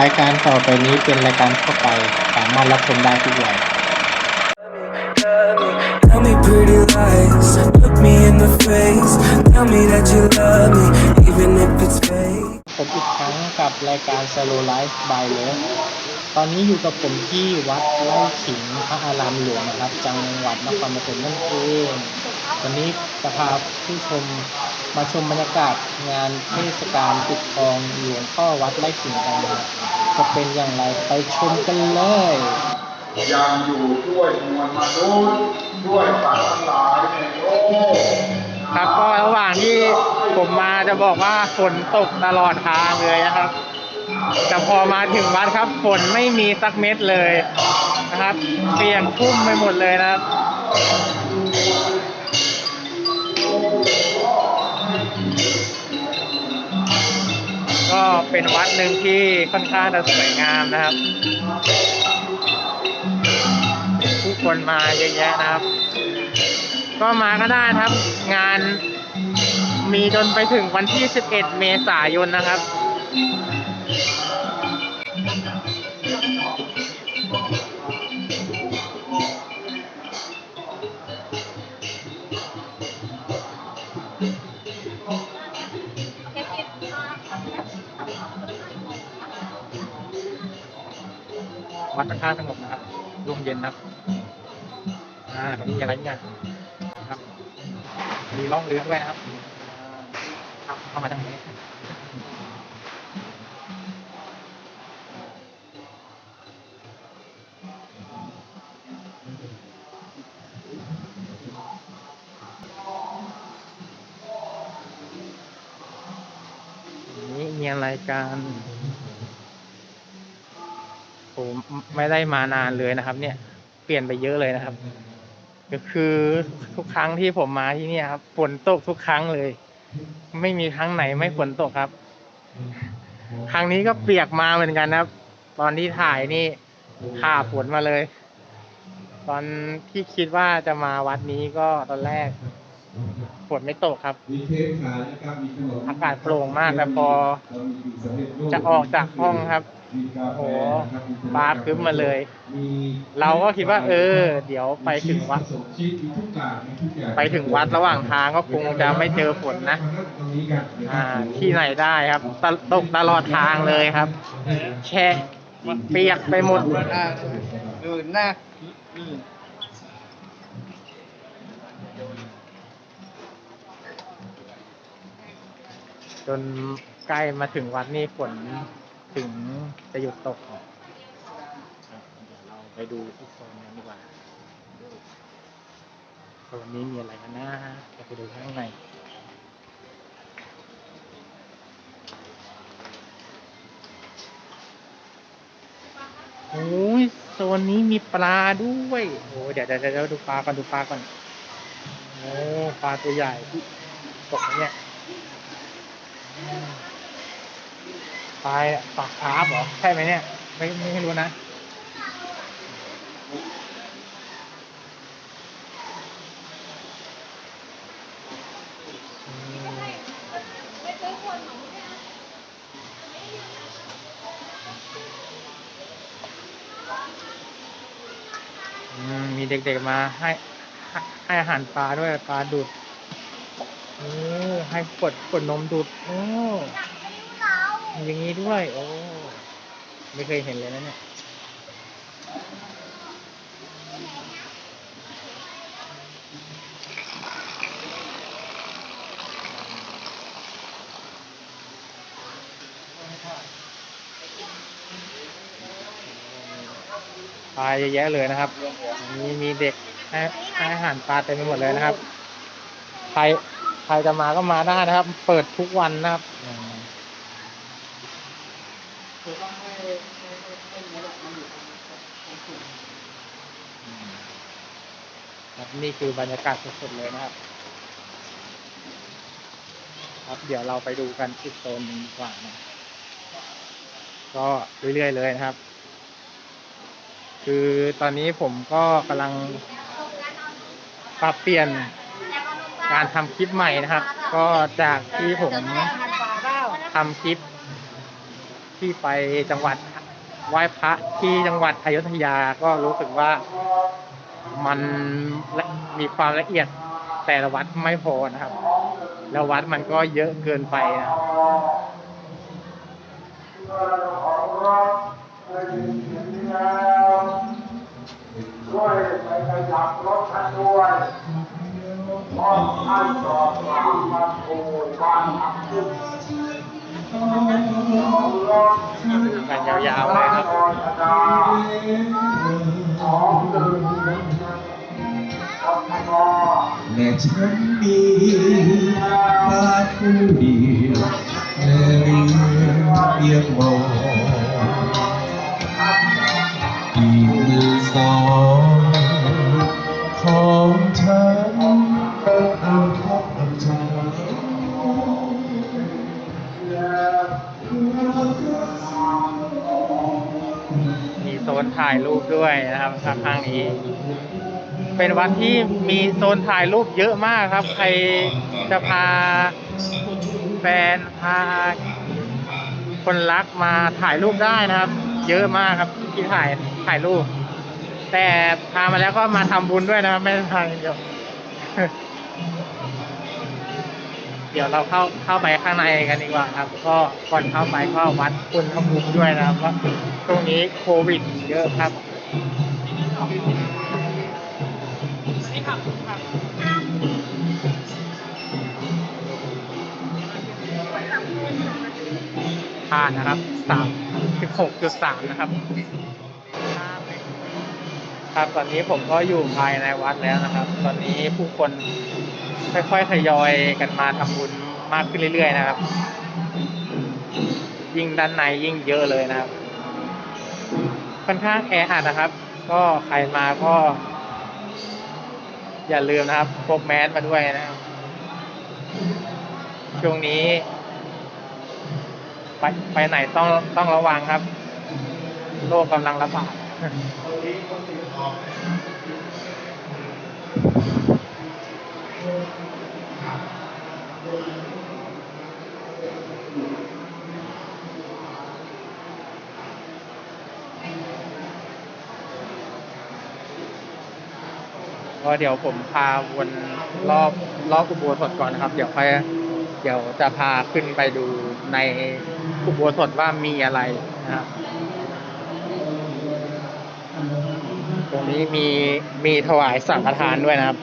รายการต่อไปนี้เป็นรายการทั่วไปสามารถรับชมได้ทุกวัย Tell me pretty lies, look me in the face. Tell me that you love me, even if it's fake. ผมอีกครั้งกับรายการ Slow Life by Love ตอนนี้อยู่กับผมที่วัดไร่ขิงพระอารามหลวงนะครับ จังหวัดนครปฐมนั่นเอง วันนี้จะพาผู้ชมมาชมบรรยากาศงานเทศกาลปิดทองหลวงพ่อวัดไร่ขิงกันนะครับจะเป็นอย่างไรไปชมกันเลยยังอยู่ด้วยมวลมนุษย์ด้วยสัตว์ทั้งหลายในโลกครับก็ระหว่างที่ผมมาจะบอกว่าฝนตกตลอดทางเลยนะครับแต่พอมาถึงวัดครับฝนไม่มีสักเม็ดเลยนะครับ เปียกชุ่มไปหมดเลยนะครับ ก็เป็นวัดหนึ่งที่ค่อนข้างจะสวยงามนะครับ ผู้คนมาเยอะแยะนะครับ ก็มาก็ได้ครับ งานมีจนไปถึงวันที่ 11 เมษายนนะครับ วัดค่อนข้างสงบนะครับร่มเย็นนะครับอ่าตรงนี้อะไรเนี่ยครับ มีร่องเรือด้วยนะครับครับเข้ามาทางนี้นี่มีอะไรกัน ไม่ได้มานานเลยนะครับ เนี่ยเปลี่ยนไปเยอะเลยนะครับ ก็คือทุกครั้งที่ผมมาที่นี่ครับฝนตกทุกครั้งเลย ไม่มีครั้งไหนไม่ฝนตกครับ ครั้งนี้ก็เปียกมาเหมือนกันนะครับ ตอนที่ถ่ายนี่ข่าฝนมาเลย ตอนที่คิดว่าจะมาวัดนี้ก็ตอนแรก ฝนไม่ตกครับมีเค้กขายนะครับมีขนมอากาศโปร่งมากแต่พอเรามีสิ่งสำเร็จรูปจะออกจากห้องครับมีกาแฟโอ้นะครับมีฟ้าครึ้มมาเลยมีเราก็คิดว่า เออ เดี๋ยวไปถึงวัดผสมชีสมีทุกอย่างมีทุกอย่างไปถึงวัดระหว่างทางก็คงจะไม่เจอฝนนะตรงนี้กันนะคอ่ารับที่ไหนได้ครับตะตกตลอดทางเลยครับ แช่เปียกไปหมดดูหน้า จนใกล้มาถึงวัดนี่ฝนถึงจะหยุดตกเดี๋ยวเราไปดูที่โซนนั้ดีกว่าโซนนี้มีอะไรกันนะจะไปดูข้างในโอ้ยโซนนี้มีปลาด้วย โอ้เดี๋ยวเดี๋ยวเดี๋ยวดูปลาก่อนดูปลาก่อน โอ้ปลาตัวใหญ่ตกไหมเนี่ย ปลายปากคาร์ฟเหรอ ใช่ไหมเนี่ย ไม่ไม่รู้นะมีเด็กๆมาให้ให้อาหารปลาด้วยปลาดูด ให้กดกดนมดูดโอ้อย่างนี้ด้วย โอ้ไม่เคยเห็นเลยนะเนี่ยปลาเยอะแยะเลยนะครับ มีมีเด็กให้ให้อาหารปลาเต็มไปหมดเลยนะครับใคร ใครจะมาก็มาได้นะครับ เปิดทุกวันนะครับอืมครับนี่คือบรรยากาศสดๆเลยนะครับ ครับเดี๋ยวเราไปดูกันอีกโซนหนึงดีกว่านะก็เรื่อยๆเลยนะครับ คือตอนนี้ผมก็กำลังปรับเปลี่ยน การทำคลิปใหม่นะครับ ก็จากที่ผมทำคลิป ที่ไปจังหวัดไหว้พระที่จังหวัดอยุธยาก็รู้สึกว่ามันมีความละเอียดแต่ละวัดไม่พอนะครับ แล้ววัดมันก็เยอะเกินไปนะด้วยไปขยับรถท่านด้วย เพราะท่านสอบถามมาถูกการทำ นถ่ายรูปด้วยนะครับข้างนี้ เป็นวัดที่มีโซนถ่ายรูปเยอะมากครับ ใครจะพาแฟนพาคนรักมาถ่ายรูปได้นะครับ เยอะมากครับที่ถ่ายถ่ายรูป แต่พามาแล้วก็มาทำบุญด้วยนะครับ ไม่ได้พาอย่างเดียว เดี๋ยวเราเข้าเข้าไปข้างในกันดีกว่าครับ ก็ก่อนเข้าไปก็วัดอุณหภูมิด้วยนะครับว่าตรงนี้โควิดเยอะครับผ่านนะครับสามสิบหกจุดสามนะครับ ครับตอนนี้ผมก็อยู่ภายในวัดแล้วนะครับ ตอนนี้ผู้คน ค่อยๆทยอยกันมาทำบุญมากขึ้นเรื่อยๆนะครับ ยิ่งด้านในยิ่งเยอะเลยนะครับ ค่อนข้างแออัดนะครับ ก็ใครมาก็ อย่าลืมนะครับพกแมสมาด้วยนะครับ ช่วงนี้ ไปไปไหนต้องต้องระวังครับ โรคกำลังระบาด ก็เดี๋ยวผมพาวนรอบรอบอุโบสถก่อนนะครับ เดี๋ยวค่อยเดี๋ยวจะพาขึ้นไปดูในอุโบสถว่ามีอะไรนะครับตรงนี้มีมีถวายสังฆทานด้วยนะครับ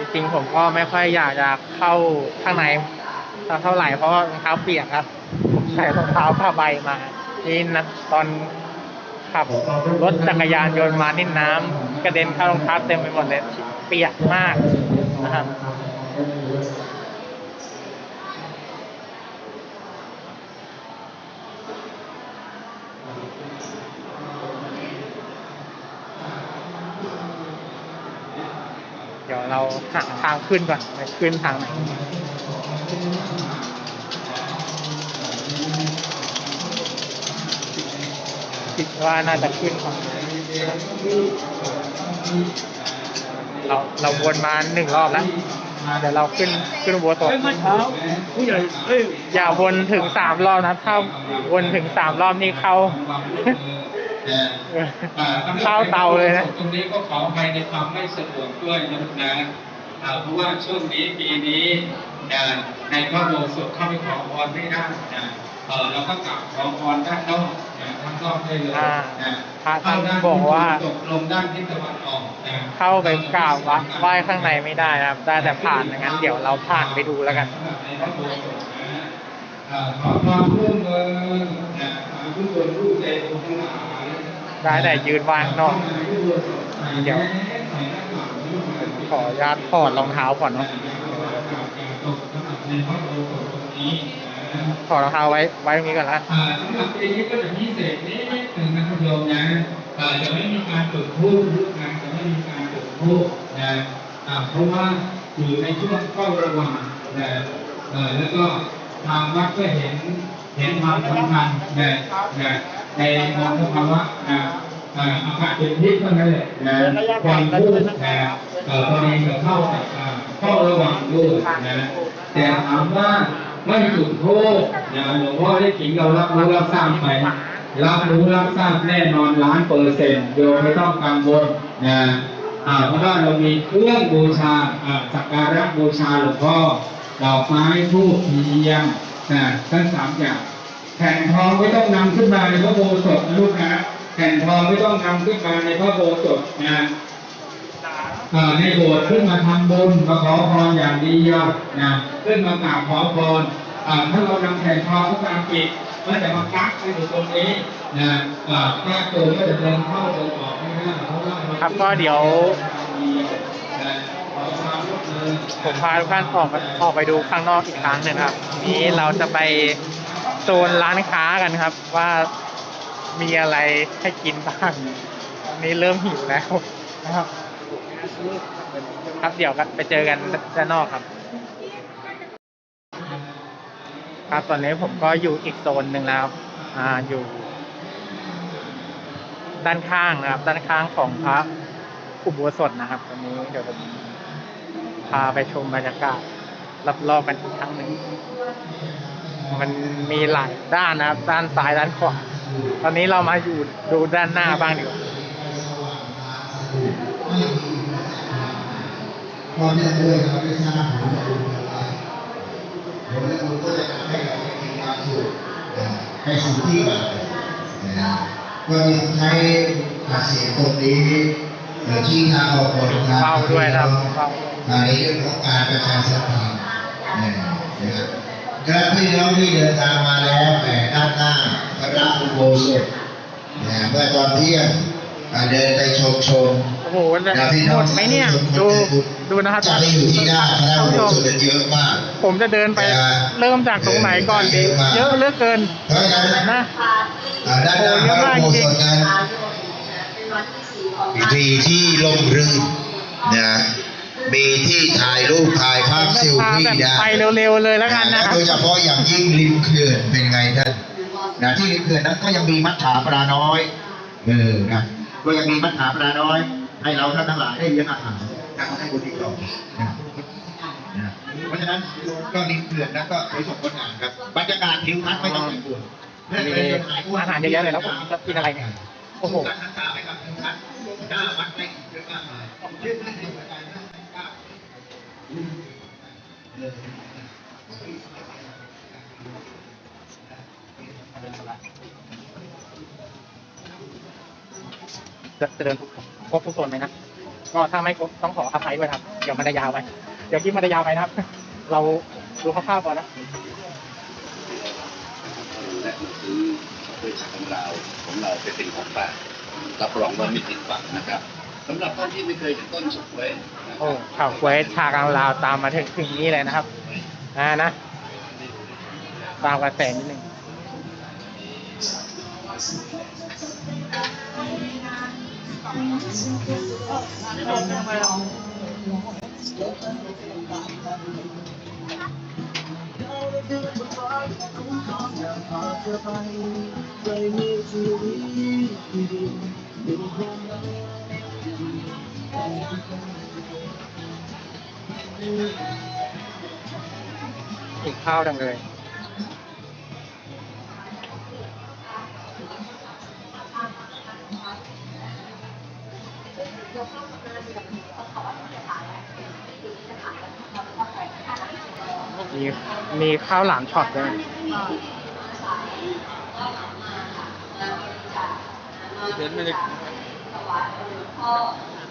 จ ริงๆผมก็ไม่ค่อยอยากจะเข้าข้างในเท่าไหร่เพราะว่ารองเท้าเปียกครับ ผมใส่รองเท้าผ้าใบมานี่นะตอนขับรถจักรยานยนต์มานี่น้ำกระเด็นเข้ารองเท้าเต็มไปหมดเลยเปียกมากนะครับ เดี๋ยวเราหาทางขึ้นก่อนไปขึ้นทางไหนคิดว่าน่าจะขึ้นก่อนเราเราวนมาหนึ่งรอบแล้วเดี๋ยวเราขึ้นขึ้นวัวตัวเมื่อเช้าผู้ใหญ่เอ้ยอย่าวนถึงสามรอบนะถ้าวนถึงสามรอบนี่เข้าเข้าเตาเลยนะตรงนี้ก็ขออภัยในความไม่สะดวกด้วยนะลูกนะอ่าเพราะว่าช่วงนี้ปีนี้อ่าในพระโบสถเข้าไปขอพรไม่ได้นะเออเราก็กลับขอพรด้านนอกนะด้านนอกได้เลยอ่านะพระท่านเข้ด้บอกว่าตกลงด้านทิศตะวันออกนะเข้าไปกราบวัดไหว้ข้างในไม่ได้นะครับ ได้แต่ผ่านงั้นเดี๋ยวเราผ่านไปดูแล้วกันในพระโบสถนะอ่าขอความร่วมมือนะทุกคนรู้ใจทุกทั้งหลาย ได้แต่ยืนวางนอกเดี๋ยวขออนุญาตถอดรองเท้าก่อนเนาะถอดรองเท้าไว้ไว้ตรงนี้ก่อนละอ่าสำหรับปีนี้ก็จะพิเศษนิดหนึ่งนะครับโยมนะอ่จะไม่มีการจุดธูปลูกงานจะไม่มีการจุดธูปนะอ่เพราะว่าอยู่ในช่วงเฝ้าระวังนะเออแล้วก็ทางวัดก็เห็นเห็นความสำคัญนะนะ ในมองภาวะนะอ่าอากาศเป็นพิษก็นั่นแหละนะความพูดนะเอ่อพอดีกับเข้าอ่าเข้าระวังด้วยนะแต่ถามว่าไม่จุดโทษนะหลวงพ่อได้ถิงเรารับรู้รับทราบไหมรับรู้รับทราบแน่นอนล้านเปอร์เซ็นต์โยมไม่ต้องกังวลนะเพราะว่าเรามีเครื่องบูชาอ่าสักการะบูชาหลวงพ่อดอกไม้ทูบเทียนนะทั้งสามอย่าง แผ่นทองไม่ต้องนำขึ้นมาในพระโบสถนะลูกนะแผ่นทองไม่ต้องนำขึ้นมาในพระโบสถนะอ่าในโบสถ์ขึ้นมาทำบุญมาขอพรอย่างเดียวนะขึ้นมากราบขอพรอ่าถ้าเรานำแผ่นทองเข้ามาปิดก็จะมากักไว้อยู่ตรงนี้นะอ่าแก้ตัวก็จะเดินเข้าเดินออกไม่ได้เพราะว่ามันครับก็เดี๋ยวนะขอความร่วมมือผมพาทุกท่านออกออกไปดูข้างนอกอีกครั้งหนึ่งครับนี้เราจะไป โซนร้านค้ากันครับ ว่ามีอะไรให้กินบ้างวันนี้เริ่มหิวแล้วนะครับครับเดี๋ยวกันไปเจอกันด้านนอกครับ ครับตอนนี้ผมก็อยู่อีกโซนหนึ่งแล้วอ่าอยู่ ด้านข้างนะครับ ด้านข้างของพระอุโบสถนะครับตอนนี้เดี๋ยวผมพาไปชมบรรยากาศรอบๆกันอีกครั้งหนึ่ง มันมีหลายด้านนะครับ ด้านซ้ายด้านขวาตอนนี้เรามาอยู่ดูด้านหน้าบ้างดีกว่าพอเนื่องด้วยเราได้สร้างผลบุญอะไรผลบุญก็จะให้เรามีความสุขนะให้สุขที่แบบนะก็ยังใช้อาเสียงตรงนี้เอ่อที่ทางออกบริการเฝ้าด้วยครับในเรื่องของการประชาสัมพันธ์นะครับ และพี่น้องที่เดินทางมาแล้วแต่ด้านหน้าพระอุโบสถนะเมื่อตอนเที่ยงอ่าเดินไปชมชมโอ้โหหมดไหมเนี่ยดูดูนะครับจะไปอยู่ที่หน้าพระอุโบสถเยอะมาก ผมจะเดินไปเริ่มจากตรงไหนก่อนดีเยอะเหลือกเกินเพราะฉะนั้นนะอ่าด้านหน้าพระอุโบสถนั้นมีที่ที่ลมรื่นนะ มีที่ถ่ายรูปถ่ายภาพเซลพาฟี่แบบได้ไปเร็วๆเลยแล้วกันนะคและรับโดยเฉพาะอย่างยิ่งริมเขื่อนเป็นไงท่านนะที่ริมเขื่อนนั้นก็ยังมีมัจฉาปลาน้อยเออนะก็ยังมีมัจฉาปลาน้อย ให้เราท่านทั้งหลายได้เลี้ยงอาหารทางให้บุญที่เรานะนะเพราะฉะนั้นก็ริมเขื่อนนั้นก็สวยสดงดงามครับบรรยากาศทิวทัศน์ไม่ต้องไปกลัวมีอาหารเยอะแยะเลยแล้วผมจะกินอะไรเนี่ยโอ้โห จะเดินครบทุกโซนไหมนะก็ถ้าไม่ครบต้องขออภัยด้วยครับ เดี๋ยวมันจะยาวไป เดี๋ยวคลิปมันจะยาวไปนะครับ เราดูคร่าวๆก่อนนะและหนังสือบริษัทของเราของเราเป็นของฝากรับรองว่าไม่ผิดหวังนะครับ สำหรับท่านที่ไม่เคยเห็นต้นสุกไว้นะคโอ้รับข่าวไว้ชากลางลาวตามมาถึงถึงนี้เลยนะครับอ่านะตามกระแสนิดนึงอีก ข้าวดังเลยมีมีข้าวหลามช็อตด้วยเดิ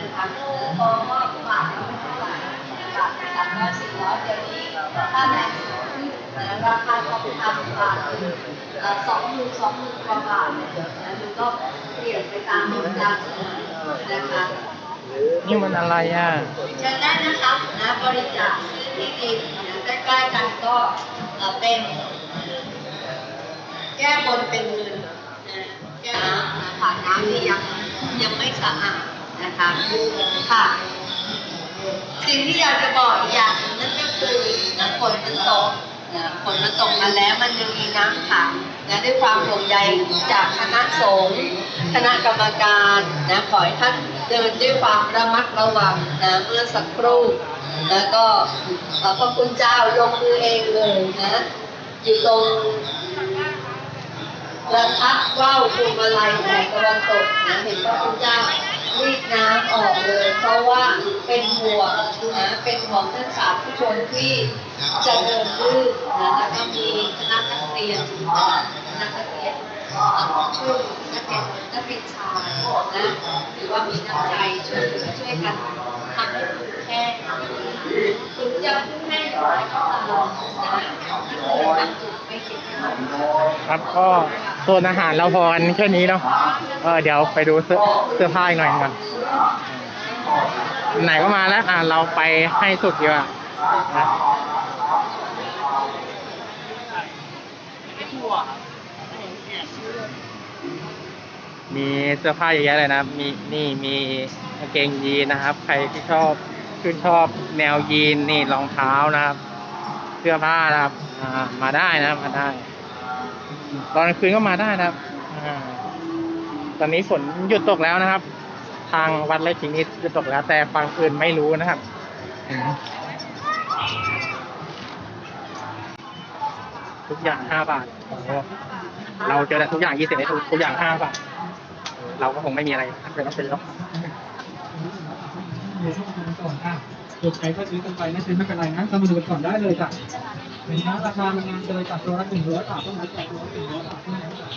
นะคะลูกพอก็บาทละเท่าไหร่บาทสามร้อยสี่ร้อยเดี๋ยวนี้ถ้าใราคาทองคำบาทสอง200บาทแล้วมันก็เปลี่ยนไปตามมูลค่านะคะนี่มันอะไรอะเชิได้นะคะนะบริจาคที่ดินใกล้ๆกันก็เป็นแก้บนเป็นเงินแก้ผ่านน้ำที่ยังยังไม่สะอาด นะคะค่ะ สิ่งที่อยากจะบอกอีกอย่างหนึงนั่นก็คือนะฝนมันตกนะฝนมันตกมาแล้วมันยังมีน้ำขังนะด้วยความห่วงใยจากคณะสงฆ์คณะกรรมการนะขอให้ท่านเดินด้วยความระมัดระวังนะเมื่อสักครู่แล้วก็เอ่อพระคุณเจ้าลงมือเองเลยนะอยู่ตรงประทับว่าวพวงมาลัยแห่งตะวันตกนะเห็นพระคุณเจ้า รีดน้ำออกเลย เพราะว่าเป็นห่วงนะเป็นของท่านสาธุชนที่จะเดินลื่นนะแล้วก็มีคณะนักเรียนนะคณะนักเรียนเอ่อช่วยนักเรียนนักเรียนชายนะถือว่ามีน้ำใจช่วยเหลือช่วยกัน ทำให้ถึงแค่ถึงจะพึ่งแม่อยู่ไหนก็ตามนะทำจุดไม่คิดให้มันครับก็โซนอาหารเราพอกันแค่นี้เนาะเออเดี๋ยวไปดูเสื้อเสื้อผ้าอีกหน่อยก่อนไหนก็มาแล้วอะเราไปให้สุดดีกว่านะมีเสื้อผ้าเยอะแยะเลยนะ มีนี่มี กางเกงยีนนะครับ ใครที่ชอบชื่นชอบแนวยีนนี่รองเท้านะครับ เสื้อผ้านะครับมาได้นะมาได้ ตอนกลางคืนก็มาได้นะครับอตอนนี้ฝนหยุดตกแล้วนะครับ ทางวัดไร่ขิงนี้หยุดตกแล้ว แต่ฝั่งอื่นไม่รู้นะครับทุกอย่างห้าบาทเราเจอแต่ทุกอย่างยี่สิบทุกทุกอย่างห้าบาท เราก็คงไม่มีอะไรเป็นต้องเป็นหรอก เดี๋ยวต้องดูก่อนค่ะเดี๋ยวใครก็ซื้อกันไปนะซื้อไม่เป็นไรนะเรามาดูกันก่อนได้เลยจ้ะสินค้าราคามันงานเลยจากตัวละหนึ่งร้อยบาทต้องมาจากตัวละหนึ่งร้อยบาทเท่านั้นจ้ะ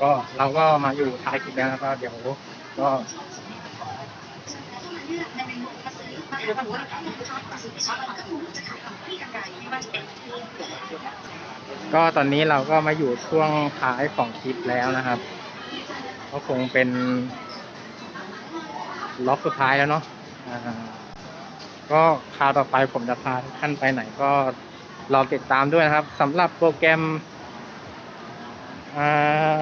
ก็เราก็มาอยู่ท้ายคลิปแล้วแล้วก็เดี๋ยวก็ก็ตอนนี้เราก็มาอยู่ช่วงท้ายของคลิปแล้วนะครับ ก็คงเป็น ล็อกสุดท้ายแล้วเนาะอ่าก็คราวต่อไปผมจะพาทุกท่านไปไหนก็รอติดตามด้วยนะครับสำหรับโปรแกรมอ่า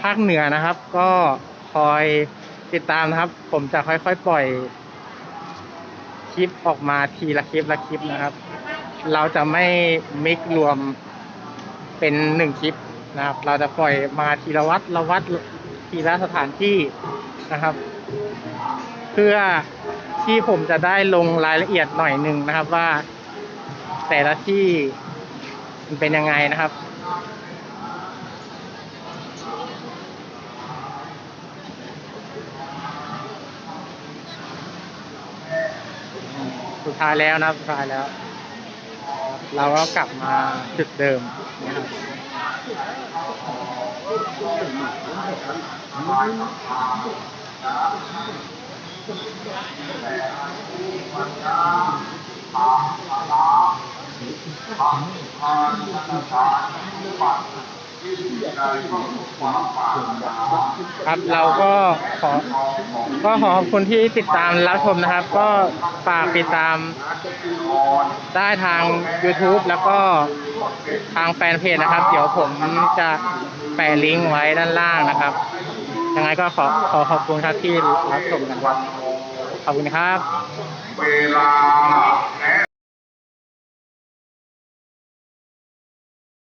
ภาคเหนือนะครับ ก็คอยติดตามนะครับ ผมจะค่อยๆปล่อยคลิปออกมาทีละคลิปละคลิปนะครับ เราจะไม่มิกรวมเป็นหนึ่งคลิปนะครับ เราจะปล่อยมาทีละวัดละวัดทีละสถานที่นะครับ เพื่อที่ผมจะได้ลงรายละเอียดหน่อยหนึ่งนะครับว่า แต่ละที่มันเป็นยังไงนะครับสุดท้ายแล้วนะสุดท้ายแล้ว เราก็กลับมาจุดเดิมนะครับ ครับเราก็ขอก็ขอขอบคุณที่ติดตามรับชมนะครับ ก็ฝากติดตามได้ทาง YouTube แล้วก็ทางแฟนเพจนะครับ เดี๋ยวผมจะแปะลิงก์ไว้ด้านล่างนะครับ ยังไงก็ขอขอขอบคุณครับที่รับชมกันครับ ขอบคุณครับเวลา